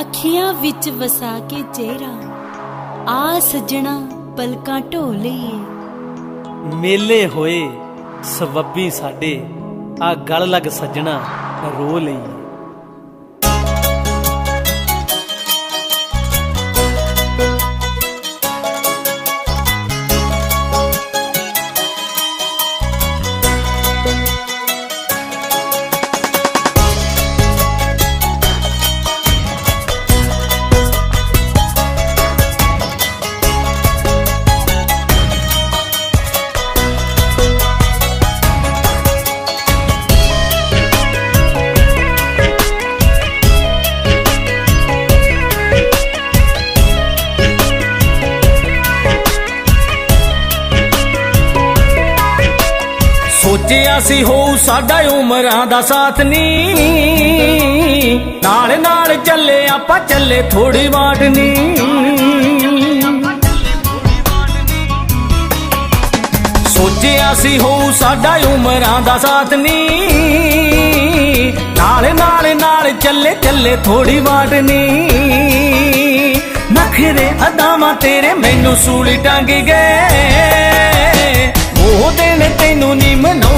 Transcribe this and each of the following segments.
ਅੱਖੀਆਂ ਵਿੱਚ ਵਸਾ ਕੇ ਚਿਹਰਾ ਆ ਸੱਜਣਾ ਪਲਕਾਂ ਢੋ ਲਈਏ ਮੇਲੇ ਹੋਏ ਸਬੱਬੀ ਸਾਡੇ, ਆ ਗਲ ਲੱਗ ਸੱਜਣਾ ਰੋ ਲਈਏ। ਸੋਚਿਆ ਅਸੀਂ ਹੋਊ ਸਾਡਾ ਉਮਰਾਂ ਦਾ ਸਾਥ ਨੀ। ਨਾਲ ਨਾਲ ਚੱਲੇ ਆਪਾਂ ਚੱਲੇ ਥੋੜੀ ਵਾਟ ਨੀ। ਸੋਚਿਆ ਸੀ ਹੋਊ ਸਾਡਾ ਉਮਰਾਂ ਦਾ ਸਾਥ ਨੀ। ਨਾਲ ਨਾਲ ਨਾਲ ਚੱਲੇ ਚੱਲੇ ਥੋੜੀ ਵਾਟ ਨੀ। ਨਖਰੇ ਅਦਾਵਾਂ ਤੇਰੇ ਮੈਨੂੰ ਸੂਲੀ ਟੰਗ ਗਏ।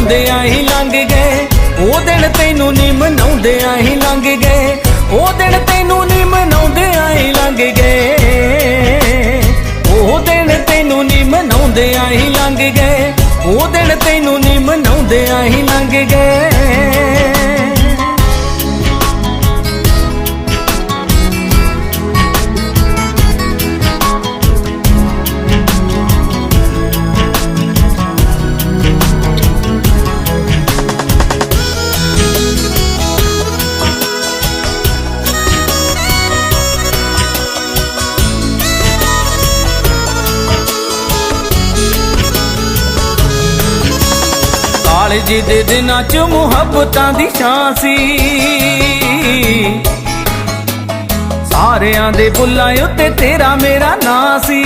ਨੀ ਮਨਾਉਂਦੇ ਲੰਘ ਗਏ। ਉਹ ਦਿਨ ਤੈਨੂੰ ਨੀ ਮਨਾਉਂਦੇ ਆਹੀ ਲੰਘ ਗਏ। ਉਹ ਦਿਨ ਤੈਨੂੰ ਨੀ ਮਨਾਉਂਦੇ ਆਹੀ ਲੰਘ ਗਏ। ਉਹ ਦਿਨ ਤੈਨੂੰ ਨੀ ਮਨਾਉਂਦੇ ਆਹੀ ਲੰਘ ਗਏ। ਉਹ ਦਿਨ ਤੈਨੂੰ ਨੀ ਮਨਾਉਂਦੇ ਆਹੀ ਲੰਘ ਗਏ। ਕਾਲਜ ਦੇ ਦਿਨਾਂ ਚ ਮੁਹੱਬਤਾਂ ਦੀ ਛਾਂ ਸੀ। ਸਾਰਿਆਂ ਦੇ ਬੁੱਲਾਂ ਉੱਤੇ ਤੇਰਾ ਮੇਰਾ ਨਾਂ ਸੀ।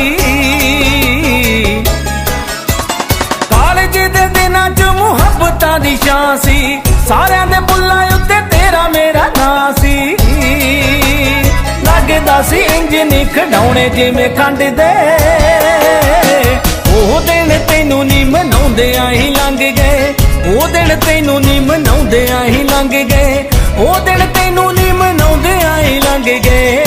ਕਾਲਜ ਦੇ ਦਿਨਾਂ ਚ ਮੁਹੱਬਤਾਂ ਦੀ ਛਾਂ ਸੀ। ਸਾਰਿਆਂ ਦੇ ਬੁੱਲਾਂ ਉੱਤੇ ਤੇਰਾ ਮੇਰਾ ਨਾਂ ਸੀ। ਲੱਗਦਾ ਸੀ ਇੰਜ ਨਹੀਂ ਖਡਾਉਣੇ ਜਿਵੇਂ ਖੰਡ ਦੇ। ਉਹ ਦਿਨ ਤੈਨੂੰ ਨਹੀਂ ਮਨਾਉਂਦੇ ਆ ਉਹ ਦਿਨ ਤੈਨੂੰ ਨੀ ਮਨਾਉਂਦੇ ਆਹੀ ਲੰਘ ਗਏ। ਉਹ ਦਿਨ ਤੈਨੂੰ ਨੀ ਮਨਾਉਂਦੇ ਆਹੀ ਲੰਘ ਗਏ।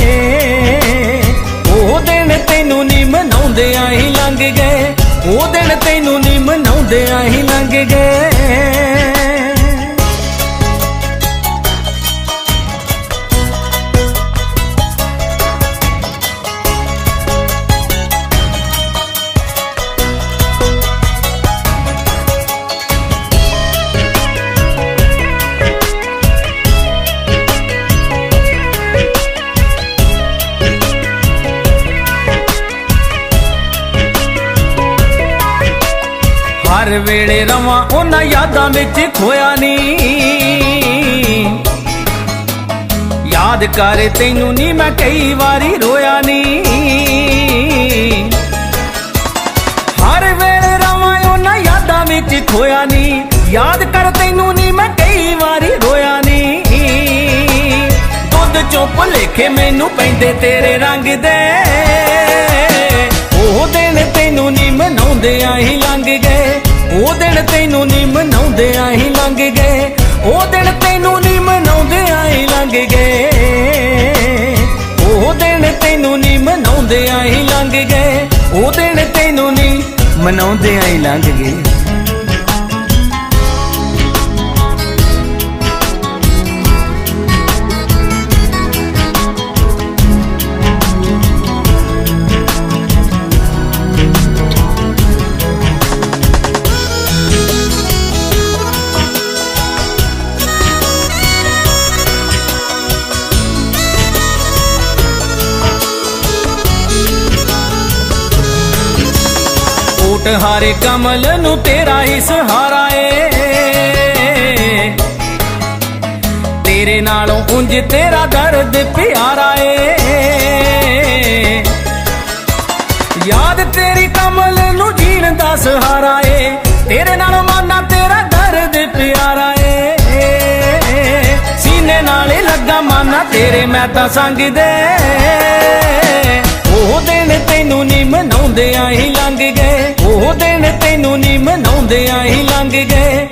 ਉਹ ਦਿਨ ਤੈਨੂੰ ਨੀ ਮਨਾਉਂਦੇ ਆਹੀ ਲੰਘ ਗਏ। ਉਹ ਦਿਨ ਤੈਨੂੰ ਨੀ ਮਨਾਉਂਦੇ ਆਹੀ ਲੰਘ ਗਏ। ਹਰ ਵੇਲੇ ਰਵਾਂ, ਉਹਨਾਂ ਯਾਦਾਂ ਵਿੱਚ ਖੋਇਆ ਨਹੀਂ ਯਾਦ ਕਰ ਤੈਨੂੰ ਨਹੀਂ ਮੈਂ ਕਈ ਵਾਰੀ ਰੋਇਆ ਨਹੀਂ ਹਰ ਵੇਲੇ ਰਵਾਂ, ਉਹਨਾਂ ਯਾਦਾਂ ਵਿੱਚ ਖੋਇਆ ਨਹੀਂ ਯਾਦ ਕਰ ਤੈਨੂੰ ਨਹੀਂ ਮੈਂ ਕਈ ਵਾਰੀ ਰੋਇਆ ਨਹੀਂ ਦੁੱਧ ਚੋਂ ਭੁਲੇਖੇ ਮੈਨੂੰ ਪੈਂਦੇ ਤੇਰੇ ਰੰਗ ਦੇ। ਉਹ ਦਿਨ ਤੈਨੂੰ ਨਹੀਂ ਮਨਾਉਂਦੇ ਆਹੀ ਲੰਘ ਗਏ। ਉਹ ਦਿਨ ਤੈਨੂੰ ਨਹੀਂ ਮਨਾਉਂਦੇ ਆਹੀ ਲੰਘ ਗਏ। ਉਹ ਦਿਨ ਤੈਨੂੰ ਨਹੀਂ ਮਨਾਉਂਦੇ ਆਹੀ ਲੰਘ ਗਏ। ਉਹ ਦਿਨ ਤੈਨੂੰ ਨਹੀਂ ਮਨਾਉਂਦੇ ਆਹੀ ਲੰਘ ਗਏ। ਉਹ ਦਿਨ ਤੈਨੂੰ ਨਹੀਂ ਮਨਾਉਂਦੇ ਆਹੀ ਲੰਘ ਗਏ। ਓਟ ਕਮਲ ਨੂੰ ਤੇਰਾ ਹੀ ਸਹਾਰਾ ਏ। ਤੇਰੇ ਨਾਲੋਂ ਉਂਝ ਤੇਰਾ ਦਰਦ ਪਿਆਰਾ ਏ। ਯਾਦ ਤੇਰੀ ਕਮਲ ਨੂੰ ਜੀਣ ਦਾ ਸਹਾਰਾ ਏ। ਤੇਰੇ ਨਾਲੋਂ ਮਾਨਾ ਤੇਰਾ ਦਰਦ ਪਿਆਰਾ ਏ। ਸੀਨੇ ਨਾਲੇ ਲੱਗਾ ਮਾਨਾ ਤੇਰੇ ਮੈਂ ਤਾਂ ਸੰਗ ਦੇ ਉਹ ਦਿਨ ਤੈਨੂੰ ਨਹੀਂ ਮਨਾਉਂਦੇ ਆਹੀ ਲੰਘ ਗਏ। ਉਹ ਦਿਨ ਤੈਨੂੰ ਨਹੀਂ ਮਨਾਉਂਦੇ ਆਹੀ ਲੰਘ ਗਏ।